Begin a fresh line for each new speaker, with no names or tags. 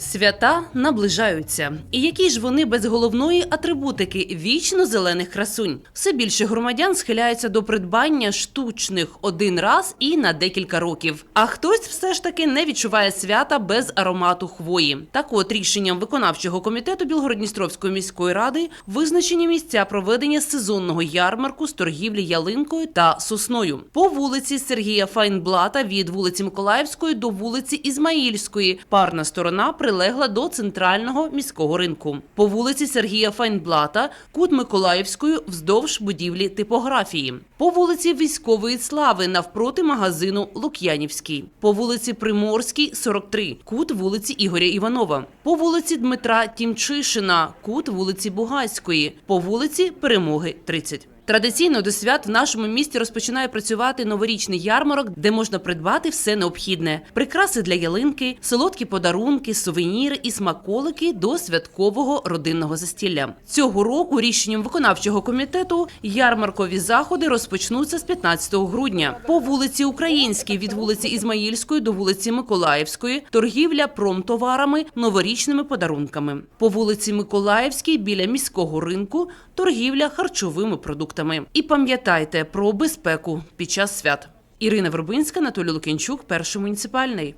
Свята наближаються. І які ж вони без головної атрибутики вічно зелених красунь? Все більше громадян схиляються до придбання штучних один раз і на декілька років. А хтось все ж таки не відчуває свята без аромату хвої. Так от рішенням виконавчого комітету Білгородністровської міської ради визначені місця проведення сезонного ярмарку з торгівлі ялинкою та сосною по вулиці Сергія Файнблата від вулиці Миколаївської до вулиці Ізмаїльської. Парна сторона прилегла до центрального міського ринку. По вулиці Сергія Файнблата, кут Миколаївської вздовж будівлі типографії. По вулиці Військової слави навпроти магазину Лук'янівський. По вулиці Приморській, 43, кут вулиці Ігоря Іванова. По вулиці Дмитра Тімчишина, кут вулиці Бугайської. По вулиці Перемоги, 30. Традиційно до свят в нашому місті розпочинає працювати новорічний ярмарок, де можна придбати все необхідне: прикраси для ялинки, солодкі подарунки, сувеніри і смаколики до святкового родинного застілля. Цього року рішенням виконавчого комітету ярмаркові заходи розпочнуться з 15 грудня. По вулиці Українській від вулиці Ізмаїльської до вулиці Миколаївської торгівля промтоварами, новорічними подарунками. По вулиці Миколаївській біля міського ринку торгівля харчовими продуктами. І пам'ятайте про безпеку під час свят. Ірина Вербинська, Анатолій Лукінчук, перший муніципальний.